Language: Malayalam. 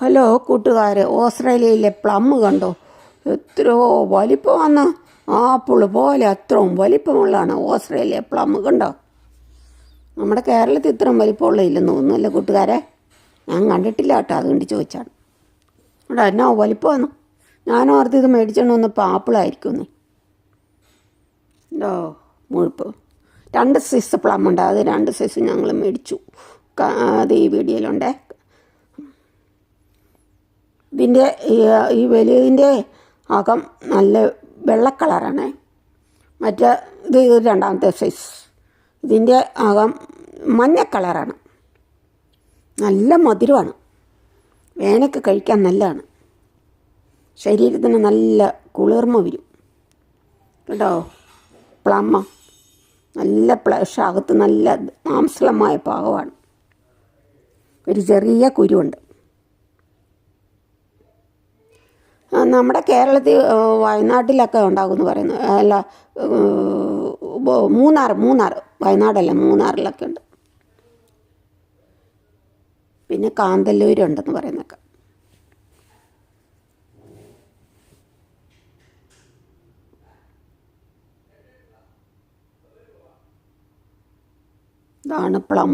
ഹലോ കൂട്ടുകാരെ ഓസ്ട്രേലിയയിലെ പ്ലം കണ്ടോ? എത്രയോ വലിപ്പമാണ്. ആപ്പിൾ പോലെ അത്രയും വലിപ്പമുള്ളതാണ് ഓസ്ട്രേലിയ പ്ലം കണ്ടോ? നമ്മുടെ കേരളത്തിൽ ഇത്രയും വലിപ്പമുള്ള ഇല്ലെന്ന് തോന്നുന്നല്ലേ കൂട്ടുകാരെ? ഞാൻ കണ്ടിട്ടില്ല കേട്ടോ അതുകൊണ്ട് ചോദിച്ചാണ്. ഇവിടെ എന്നാ വലിപ്പമാണ്? ഞാൻ ഓർത്ത് ഇത് മേടിച്ചോണ്ട് വന്നപ്പോൾ ആപ്പിളായിരിക്കും എന്തോ മുഴുപ്പ്. രണ്ട് സൈസ് പ്ലം ഉണ്ട് അത് രണ്ട് സൈസ് ഞങ്ങൾ മേടിച്ചു. അത് ഈ വീഡിയോയിലുണ്ടേ. ഇതിന്റെ ഈ- വലിയതിന്റെ അകം നല്ല വെള്ള കളറാണ്. മറ്റേ ഇത് രണ്ടാമത്തെ സൈസ് ഇതിന്റെ അകം മഞ്ഞ കളറാണ്. നല്ല മധുരമാണ്. വേനൊക്കെ കഴിക്കാൻ നല്ലതാണ്. ശരീരത്തിന് നല്ല കുളിർമ വരും. കേട്ടോ? പ്ലമ്മ നല്ല പ്ലഷ് അകത്ത് നല്ല മാംസളമായ പാകമാണ്. ഒരു ചെറിയ കുരുവുണ്ട്. നമ്മുടെ കേരളത്തിൽ വയനാട്ടിലൊക്കെ ഉണ്ടാകുമെന്ന് പറയുന്നു. അല്ല മൂന്നാർ മൂന്നാർ വയനാടല്ല മൂന്നാറിലൊക്കെ ഉണ്ട്. പിന്നെ കാന്തല്ലൂരുണ്ടെന്ന് പറയുന്നൊക്കെ. ഇതാണ് പ്ലം.